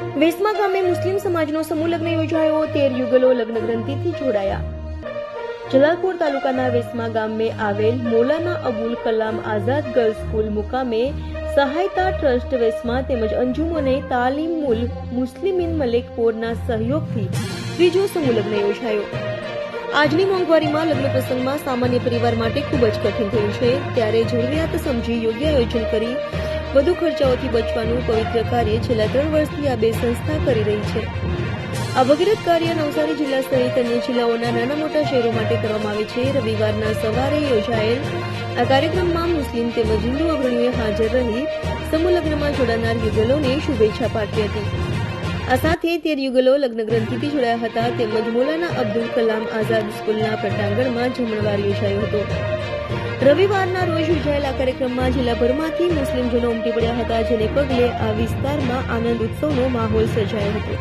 વેસમા ગામે મુસ્લિમ સમાજનો સમૂહ લગ્ન યોજાયો, તેર યુગલો લગ્ન ગ્રંથિથી જોડાયા. જલાલપુર તાલુકાના વેસમા ગામે આવેલ મોલાના અબુલ કલામ આઝાદ ગર્લ્સ સ્કૂલ મુકામે સહાયતા ટ્રસ્ટ વેસમા તેમજ અંજુમને તાલીમુલ મુસ્લિમીન મલેકપોરના સહયોગથી ત્રીજો સમૂહ લગ્ન યોજાયો. આજની મોંઘવારીમાં લગ્ન પ્રસંગમાં સામાન્ય પરિવાર માટે ખૂબ જ કઠિન થયું છે. ત્યારે જરૂરિયાત સમજી યોગ્ય આયોજન કરી વધુ ખર્ચાઓથી બચવાનું પવિત્ર કાર્ય છેલ્લા ત્રણ વર્ષથી આ બે સંસ્થા કરી રહી છે. આ ભગીરથ કાર્ય નવસારી જિલ્લા સહિત અન્ય જિલ્લાઓના નાના મોટા શહેરો માટે કરવામાં આવે છે. રવિવારના સવારે યોજાયેલ આ કાર્યક્રમમાં મુસ્લિમ તેમજ હિન્દુ અગ્રણીઓ હાજર રહી સમૂહ લગ્નમાં જોડાનાર યુગલોને શુભેચ્છા પાઠવી હતી. આ સાથે તેર યુગલો લગ્ન ગ્રંથિથી જોડાયા હતા. તેમજ મોલાના અબ્દુલ કલામ આઝાદ સ્કૂલના પટાંગણમાં જમણવાર યોજાયો હતો. રવિવારના રોજ યોજાયેલા કાર્યક્રમમાં જિલ્લાભરમાંથી મુસ્લિમજનો ઉમટી પડ્યા હતા, જેને પગલે આ વિસ્તારમાં આનંદ ઉત્સવનો માહોલ સર્જાયો હતો.